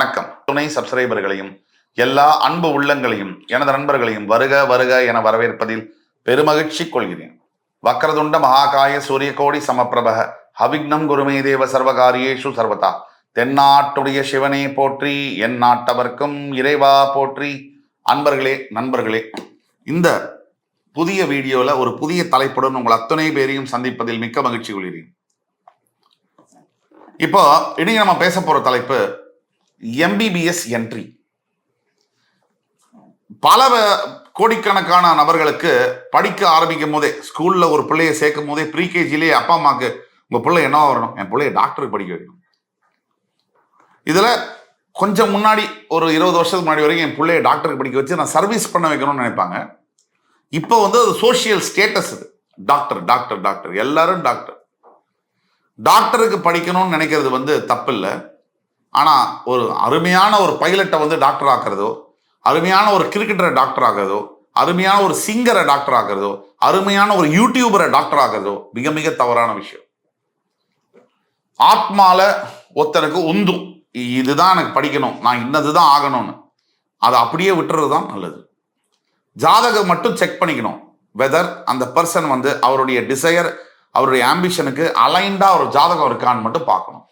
வணக்கம். துணை சப்ஸ்கிரைபர்களையும் எல்லா அன்பு உள்ளங்களையும் எனது நண்பர்களையும் வருக வருக என வரவேற்பதில் பெருமகிழ்ச்சி கொள்கிறேன். வக்ரதுண்ட மகாகாய சூரியகோடி சமப்பிரபக ஹவிக்னம் குருமே தேவ சர்வகாரியேஷு சர்வதா. தென்னாட்டுடைய சிவனே போற்றி என் நாட்டவர்க்கும் இறைவா போற்றி. அன்பர்களே நண்பர்களே இந்த புதிய வீடியோல ஒரு புதிய தலைப்புடன் உங்கள் அத்தனை பேரையும் சந்திப்பதில் மிக்க மகிழ்ச்சி கொள்கிறேன். இப்போ இன்னைக்கு நம்ம பேச போற தலைப்பு எம்பிபிஎஸ் என்ட்ரி பல வ- கோடிக்கணக்கான நபர்களுக்கு படிக்க ஆரம்பிக்கும் போதே ஸ்கூல்ல ஒரு பிள்ளையை சேர்க்கும் போதே ப்ரீகேஜிலேயே அப்பா அம்மாக்கு உங்க பிள்ளை என்னவா வரணும்? என் பிள்ளைய டாக்டருக்கு படிக்க வைக்கணும். இதுல கொஞ்சம் முன்னாடி ஒரு இருபது வருஷத்துக்கு முன்னாடி வரைக்கும் என் பிள்ளைய டாக்டருக்கு படிக்க வச்சு நான் சர்வீஸ் பண்ண வைக்கணும்னு நினைப்பாங்க. இப்போ வந்து அது சோஷியல் ஸ்டேட்டஸ் இது. டாக்டர் டாக்டர் டாக்டர் எல்லாரும் டாக்டர் டாக்டருக்கு படிக்கணும்னு நினைக்கிறது வந்து தப்பு இல்லை ஆனால் ஒரு அருமையான ஒரு பைலட்டை வந்து டாக்டர் ஆக்குறதோ அருமையான ஒரு கிரிக்கெட்டரை டாக்டர் ஆகிறதோ அருமையான ஒரு சிங்கரை டாக்டர் ஆகிறதோ அருமையான ஒரு யூடியூபரை டாக்டர் ஆகிறதோ மிக மிக தவறான விஷயம். ஆத்மால ஒருத்தனுக்கு உந்தும் இதுதான் எனக்கு படிக்கணும். நான் இன்னதுதான் ஆகணும்னு. அதை அப்படியே விட்டுறது தான் நல்லது. ஜாதகம் மட்டும் செக் பண்ணிக்கணும். வெதர் அந்த பர்சன் வந்து அவருடைய டிசையர் அவருடைய ஆம்பிஷனுக்கு அலைண்டா ஒரு ஜாதகம் இருக்கான்னு மட்டும் பார்க்கணும்.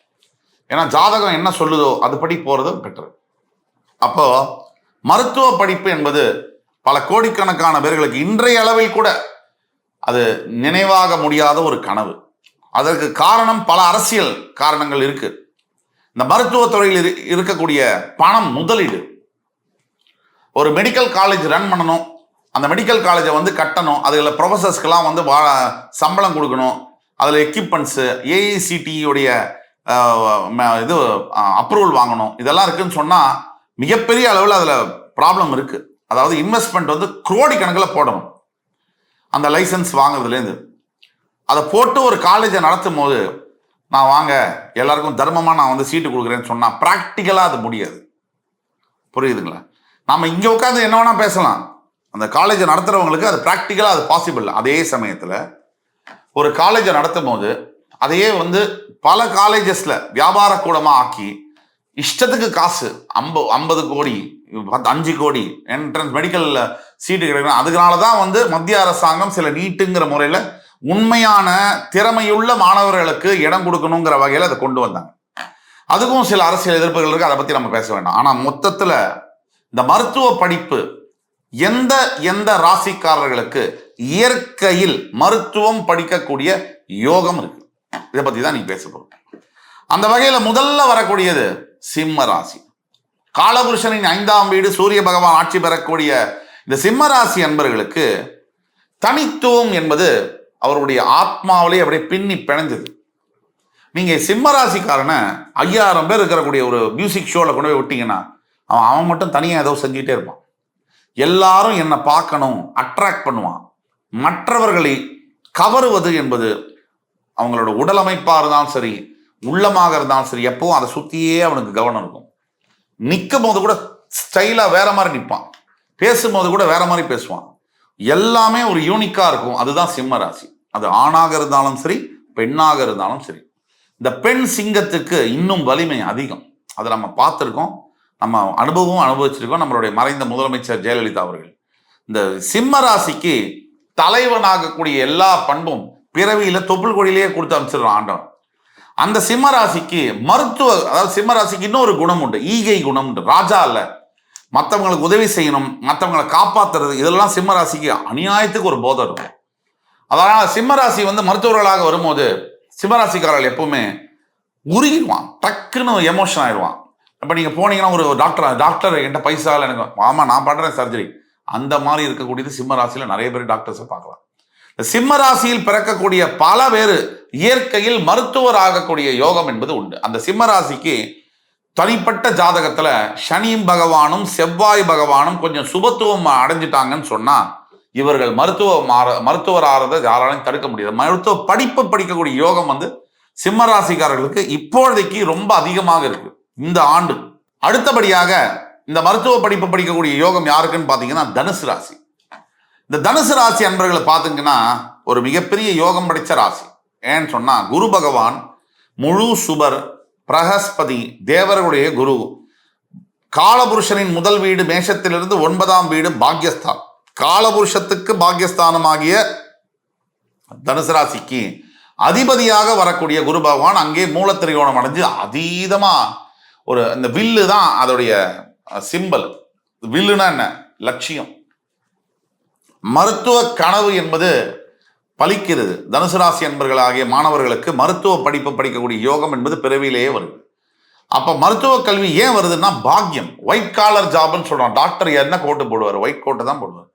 ஏன்னா ஜாதகம் என்ன சொல்லுதோ அதுபடி போறது பெட்டர் அப்போ மருத்துவ படிப்பு என்பது பல கோடிக்கணக்கான பேர்களுக்கு இன்றைய அளவில் கூட அது நினைவாக முடியாத ஒரு கனவு. அதற்கு காரணம் பல அரசியல் காரணங்கள் இருக்கு. இந்த மருத்துவத்துறையில் இரு- இருக்கக்கூடிய பணம் முதலீடு. ஒரு மெடிக்கல் காலேஜ் ரன் பண்ணணும். அந்த மெடிக்கல் காலேஜை வந்து கட்டணும். அதில் ப்ரொஃபஸர்ஸ்க்கெல்லாம் வந்து வா சம்பளம் கொடுக்கணும். அதில் எக்யூப்மெண்ட்ஸு ஏஐசிடியுடைய இது அப்ரூவல் வாங்கணும். இதெல்லாம் இருக்குன்னு சொன்னால் மிகப்பெரிய அளவில் அதில் ப்ராப்ளம் இருக்குது அதாவது இன்வெஸ்ட்மெண்ட் வந்து குரோடி கணக்கில் போடணும். அந்த லைசன்ஸ் வாங்குறதுலேருந்து அதை போட்டு ஒரு காலேஜை நடத்தும் போது நான் வாங்க எல்லாருக்கும் தர்மமாக நான் வந்து சீட்டு கொடுக்குறேன்னு சொன்னால் ப்ராக்டிக்கலாக அது முடியாது. புரியுதுங்களா? நாம் இங்கே உட்காந்து என்ன வேணால் பேசலாம். அந்த காலேஜை நடத்துகிறவங்களுக்கு அது ப்ராக்டிக்கலாக அது பாசிபிள் அதே சமயத்தில் ஒரு காலேஜை நடத்தும் போது அதையே வந்து பல காலேஜஸில் வியாபார கூடமாக ஆக்கி இஷ்டத்துக்கு காசு ஐம்ப ஐம்பது கோடி பத்து அஞ்சு கோடி என்ட்ரன்ஸ் மெடிக்கலில் சீட்டு கிடைக்கணும். அதனால தான் வந்து மத்திய அரசாங்கம் சில நீட்டுங்கிற முறையில் உண்மையான திறமையுள்ள மாணவர்களுக்கு இடம் கொடுக்கணுங்கிற வகையில் அதை கொண்டு வந்தாங்க. அதுக்கும் சில அரசியல் எதிர்ப்புகள் இருக்குது அதை பற்றி நம்ம பேச வேண்டாம். ஆனால் மொத்தத்தில் இந்த மருத்துவ படிப்பு எந்த எந்த ராசிக்காரர்களுக்கு இயற்கையில் மருத்துவம் படிக்கக்கூடிய யோகம் இருக்கு. இதை பற்றி தான் நீங்கள் பேச போகிறோம் அந்த வகையில் முதல்ல வரக்கூடியது சிம்ம ராசி. காலபுருஷனின் ஐந்தாம் வீடு சூரிய பகவான் ஆட்சி பெறக்கூடிய இந்த சிம்ம ராசி அன்பர்களுக்கு தனித்துவம் என்பது அவருடைய ஆத்மாவிலே அப்படியே பின்னி பிணைஞ்சது. நீங்க சிம்ம ராசிக்காரனை ஐயாயிரம் பேர் இருக்கக்கூடிய ஒரு மியூசிக் ஷோல கொண்டு போய் விட்டீங்கன்னா அவன் அவன் மட்டும் தனியாக ஏதோ செஞ்சுட்டே இருப்பான். எல்லாரும் என்னை பார்க்கணும் அட்ராக்ட் பண்ணுவான். மற்றவர்களை கவருவது என்பது அவங்களோட உடல் அமைப்பாக இருந்தாலும் சரி உள்ளமாக இருந்தாலும் சரி எப்பவும் அதை சுற்றியே அவனுக்கு கவனம் இருக்கும். நிற்கும் போது கூட ஸ்டைலாக வேற மாதிரி நிற்பான் பேசும்போது கூட வேற மாதிரி பேசுவான். எல்லாமே ஒரு யூனிக்காக இருக்கும். அதுதான் சிம்ம ராசி. அது ஆணாக இருந்தாலும் சரி பெண்ணாக இருந்தாலும் சரி. இந்த பெண் சிங்கத்துக்கு இன்னும் வலிமை அதிகம். அதை நம்ம பார்த்துருக்கோம். நம்ம அனுபவம் அனுபவிச்சிருக்கோம். நம்மளுடைய மறைந்த முதலமைச்சர் ஜெயலலிதா அவர்கள். இந்த சிம்ம ராசிக்கு தலைவனாகக்கூடிய எல்லா பண்பும் பிறவியில தொப்புள் கொடியிலேயே கொடுத்து அமைச்சிடுறான் ஆண்டவன். அந்த சிம்ம ராசிக்கு மருத்துவ அதாவது சிம்ம ராசிக்கு இன்னொரு குணம் உண்டு. ஈகை குணம் உண்டு. ராஜா அல்ல. மற்றவங்களுக்கு உதவி செய்யணும் மற்றவங்களை காப்பாத்துறது இதெல்லாம் சிம்ம ராசிக்கு அநியாயத்துக்கு ஒரு போதை இருக்கும். அதனால சிம்ம ராசி வந்து மருத்துவர்களாக வரும்போது சிம்மராசிக்காரர்கள் எப்பவுமே உருகிடுவான். டக்குன்னு எமோஷன் ஆயிடுவான். இப்போ நீங்கள் போனீங்கன்னா ஒரு டாக்டர் டாக்டர் என்கிட்ட பைசா இல்லை எனக்கு. ஆமாம் நான் பண்ணுறேன் சர்ஜரி அந்த மாதிரி இருக்கக்கூடியது சிம்ம ராசியில் நிறைய பேர் டாக்டர்ஸை பார்க்கலாம். சிம்ம ராசியில் பிறக்கக்கூடிய பல பேர் இயற்கையில் மருத்துவர் ஆகக்கூடிய யோகம் என்பது உண்டு. அந்த சிம்ம ராசிக்கு தனிப்பட்ட ஜாதகத்துல சனியும் பகவானும் செவ்வாய் பகவானும் கொஞ்சம் சுபத்துவம் அடைஞ்சிட்டாங்கன்னு சொன்னா இவர்கள் மருத்துவ மாற மருத்துவர் ஆறதை யாராலையும் தடுக்க முடியாது. மருத்துவ படிப்பு படிக்கக்கூடிய யோகம் வந்து சிம்ம ராசிக்காரர்களுக்கு இப்பொழுதைக்கு ரொம்ப அதிகமாக இருக்கு. இந்த ஆண்டு. அடுத்தபடியாக இந்த மருத்துவ படிப்பு படிக்கக்கூடிய யோகம் யாருக்குன்னு பார்த்தீங்கன்னா தனுசு ராசி. இந்த தனுசு ராசி அன்பர்களை பார்த்தீங்கன்னா ஒரு மிகப்பெரிய யோகம் படைச்ச ராசி. ஏன்னு சொன்னா குரு பகவான் முழு சுபர் பிரகஸ்பதி தேவர்களுடைய குரு. காலபுருஷனின் முதல் வீடு மேஷத்திலிருந்து ஒன்பதாம் வீடு பாக்யஸ்தான். காலபுருஷத்துக்கு பாக்யஸ்தானமாகிய தனுசு ராசிக்கு அதிபதியாக வரக்கூடிய குரு பகவான் அங்கே மூலத்திரிகோணம் அடைஞ்சு அதீதமா ஒரு இந்த வில்லு தான் அதோடைய சிம்பல் வில்லுனா என்ன? லட்சியம். மருத்துவ கனவு என்பது பலிக்கிறது. தனுசு ராசி என்பர்களாகிய மாணவர்களுக்கு மருத்துவ படிப்பு படிக்கக்கூடிய யோகம் என்பது பிறவியிலேயே வருது. அப்ப மருத்துவ கல்வி ஏன் வருதுன்னா பாக்கியம். ஒயிட் காலர் ஜாப்னு சொல்றோம் டாக்டர் என்ன கோட்டு போடுவார். ஒயிட் கோட்டை தான் போடுவார்.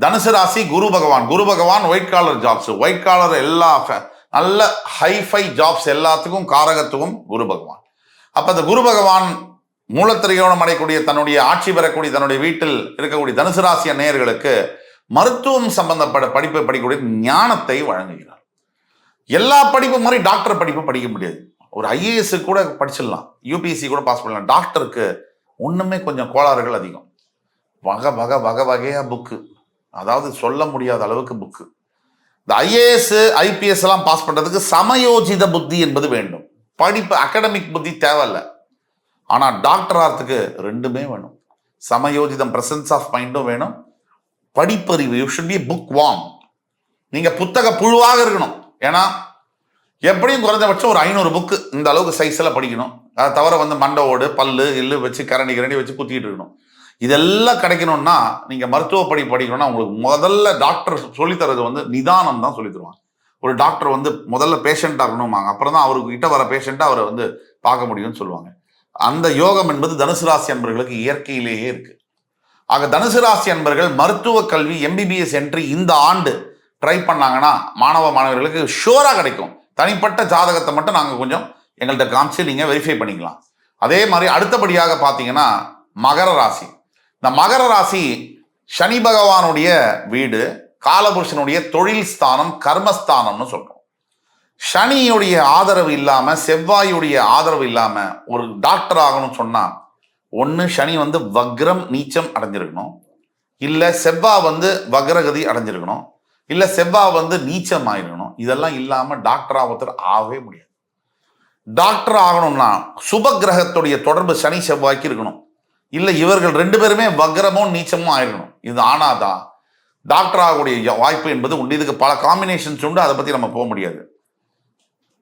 தனுசு ராசி Guru Bhagavan. Guru Bhagavan white collar jobs white collar எல்லா ஃப- நல்ல ஹைஃபை ஜாப்ஸ் எல்லாத்துக்கும் காரகத்துவம் குரு பகவான். அப்ப அந்த குரு பகவான் மூலத்திரையோணம் அடையக்கூடிய தன்னுடைய ஆட்சி பெறக்கூடிய தன்னுடைய வீட்டில் இருக்கக்கூடிய தனுசு ராசி நேயர்களுக்கு மருத்துவம் சம்பந்தப்பட்ட படிப்பை படிக்கக்கூடிய ஞானத்தை வழங்குகிறார். எல்லா படிப்பு மாதிரி டாக்டர் படிப்பு படிக்க முடியாது. ஒரு ஐஏஎஸ் கூட படிச்சிடலாம். யூபிஎஸ்சி கூட பாஸ் பண்ணலாம். டாக்டருக்கு ஒன்றுமே கொஞ்சம் கோளாறுகள் அதிகம். வகை வகை வகை வகையாக புக்கு அதாவது சொல்ல முடியாத அளவுக்கு புக்கு இந்த ஐஏஎஸ் ஐபிஎஸ் எல்லாம் பாஸ் பண்ணுறதுக்கு சமயோஜித புத்தி என்பது வேண்டும். படிப்பு அகடமிக் புத்தி தேவையில்ல. ஆனால் டாக்டர் ஆகிறதுக்கு ரெண்டுமே வேணும். சமயோஜிதம் பிரசன்ஸ் ஆஃப் மைண்டும் வேணும். படிப்பறிவு you should be book worm நீங்கள் புத்தக புழுவாக இருக்கணும். ஏன்னா எப்படியும் குறைஞ்சபட்சம் ஒரு ஐநூறு புக்கு இந்த அளவுக்கு சைஸில் படிக்கணும். அதை தவிர வந்து மண்டவோடு பல்லு இல்லு வச்சு கரண்டி கரண்டி வச்சு குத்திக்கிட்டு இருக்கணும். இதெல்லாம் கிடைக்கணும்னா நீங்கள் மருத்துவ படி படிக்கணும்னா உங்களுக்கு முதல்ல டாக்டர் சொல்லித்தரது வந்து நிதானம் தான் சொல்லி தருவாங்க. ஒரு டாக்டர் வந்து முதல்ல பேஷண்ட்டாக இருக்கணுமாங்க அப்புறம் தான் அவருக்கு கிட்ட வர பேஷண்ட்டாக அவரை வந்து பார்க்க முடியும்னு சொல்லுவாங்க. அந்த யோகம் என்பது தனுசு ராசி அன்பர்களுக்கு இயற்கையிலேயே இருக்குது ஆக தனுசு ராசி அன்பர்கள் மருத்துவ கல்வி எம்பிபிஎஸ் என்று இந்த ஆண்டு ட்ரை பண்ணாங்கன்னா மாணவ மாணவர்களுக்கு ஷோராக கிடைக்கும். தனிப்பட்ட ஜாதகத்தை மட்டும் நாங்கள் கொஞ்சம் எங்கள்கிட்ட காமிச்சு நீங்கள் வெரிஃபை பண்ணிக்கலாம். அதே மாதிரி அடுத்தபடியாக பார்த்தீங்கன்னா மகர ராசி. இந்த மகர ராசி சனி பகவானுடைய வீடு காலபுருஷனுடைய தொழில் ஸ்தானம் கர்மஸ்தானம்னு சொல்கிறோம் சனியுடைய ஆதரவு இல்லாமல் செவ்வாயுடைய ஆதரவு இல்லாமல் ஒரு டாக்டர் ஆகணும்னு சொன்னால் ஒன்று சனி வந்து வக்ரம் நீச்சம் அடைஞ்சிருக்கணும். இல்லை செவ்வாய் வந்து வக்ரகதி அடைஞ்சிருக்கணும். இல்லை செவ்வாய் வந்து நீச்சம் ஆயிருக்கணும். இதெல்லாம் இல்லாமல் டாக்டர் ஒருத்தர் ஆகவே முடியாது. டாக்டர் ஆகணும்னா சுப கிரகத்துடைய தொடர்பு சனி செவ்வாய்க்கு இருக்கணும். இல்லை இவர்கள் ரெண்டு பேருமே வக்ரமும் நீச்சமும் ஆயிருக்கணும். இது ஆனாதான் டாக்டர் ஆகக்கூடிய வாய்ப்பு என்பது உண்டு. இதுக்கு பல காம்பினேஷன்ஸ் உண்டு. அதை பற்றி நம்ம போக முடியாது.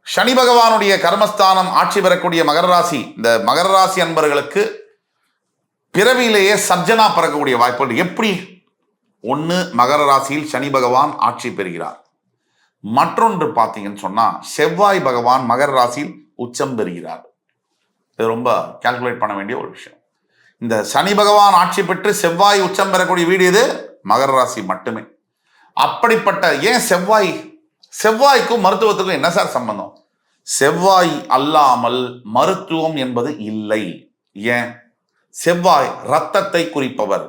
சனி பகவானுடைய கர்மஸ்தானம் ஆட்சி பெறக்கூடிய மகர ராசி. இந்த மகர ராசி அன்பர்களுக்கு பிறவியிலேயே சர்ஜனா பிறக்கக்கூடிய வாய்ப்பு எப்படி? ஒன்று மகர ராசியில் சனி பகவான் ஆட்சி பெறுகிறார். மற்றொன்று பார்த்தீங்கன்னு சொன்னா செவ்வாய் பகவான் மகர ராசியில் உச்சம் பெறுகிறார். இது ரொம்ப கால்குலேட் பண்ண வேண்டிய ஒரு விஷயம். இந்த சனி பகவான் ஆட்சி பெற்று செவ்வாய் உச்சம் பெறக்கூடிய வீடு இது மகர ராசி மட்டுமே. அப்படிப்பட்ட ஏன் செவ்வாய் செவ்வாய்க்கும் மருத்துவத்துக்கும் என்ன சார் சம்பந்தம்? செவ்வாய் அல்லாமல் மருத்துவம் என்பது இல்லை. ஏன்? செவ்வாய் ரத்தத்தை குறிப்பவர்.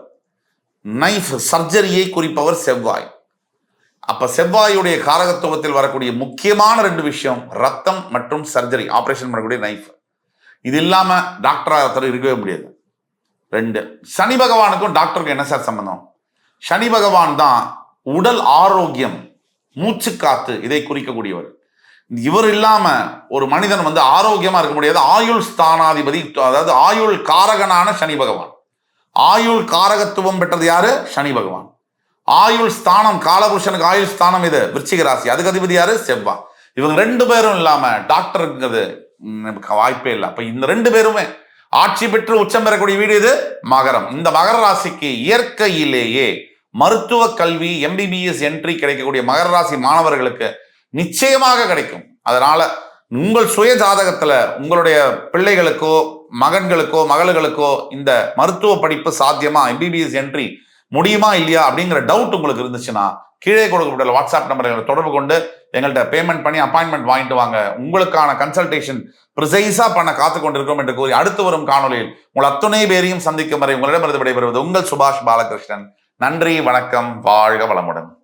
நைஃப் சர்ஜரியை குறிப்பவர் செவ்வாய். அப்ப செவ்வாயுடைய காரகத்துவத்தில் வரக்கூடிய முக்கியமான ரெண்டு விஷயம் ரத்தம் மற்றும் சர்ஜரி ஆபரேஷன் பண்ணக்கூடிய நைஃப் இது இல்லாம டாக்டராக ஒருத்தர் இருக்கவே முடியாது. ரெண்டு சனி பகவானுக்கும் டாக்டருக்கும் என்ன சார் சம்பந்தம்? சனி பகவான் தான் உடல் ஆரோக்கியம் மூச்சு காத்து இதை குறிக்கக்கூடியவர். இவர் இல்லாம ஒரு மனிதன் வந்து ஆரோக்கியமா இருக்க முடியாது. ஆயுள் ஸ்தானாதிபதி அதாவது ஆயுள் காரகனான சனி பகவான். ஆயுள் காரகத்துவம் பெற்றது யாரு? சனி பகவான். ஆயுள் ஸ்தானம் காலபுருஷனுக்கு ஆயுள் ஸ்தானம் இது விருச்சிக ராசி. அதுக்கு அதிபதி யாரு? செவ்வா இவங்க ரெண்டு பேரும் இல்லாம டாக்டருங்கிறது வாய்ப்பே இல்லை. அப்ப இந்த ரெண்டு பேருமே ஆட்சி பெற்று உச்சம் பெறக்கூடிய வீடு இது மகரம். இந்த மகர ராசிக்கு இயற்கையிலேயே மருத்துவ கல்வி எம்பிபிஎஸ் என்ட்ரி கிடைக்கக்கூடிய மகர ராசி மாணவர்களுக்கு நிச்சயமாக கிடைக்கும். அதனால உங்கள் சுய ஜாதகத்துல உங்களுடைய பிள்ளைகளுக்கோ மகன்களுக்கோ மகளுகளுக்கோ இந்த மருத்துவ படிப்பு சாத்தியமா எம்பிபிஎஸ் என்ட்ரி முடியுமா இல்லையா அப்படிங்கிற டவுட் உங்களுக்கு இருந்துச்சுன்னா கீழே கொடுக்கப்பட்ட வாட்ஸ்அப் நம்பரை தொடர்பு கொண்டு எங்கள்கிட்ட பேமெண்ட் பண்ணி அப்பாயின்மெண்ட் வாங்கிட்டு வாங்க. உங்களுக்கான கன்சல்டேஷன் ப்ரிசைஸா பண்ண காத்து கொண்டிருக்கிறோம் என்று கூறி அடுத்து வரும் காணொலியில் உங்கள் அத்துணை பேரையும் சந்திக்கும் வரை உங்களிடமிருந்து விடைபெறுவது உங்கள் சுபாஷ் பாலகிருஷ்ணன். நன்றி வணக்கம் வாழ்க வளமுடன்.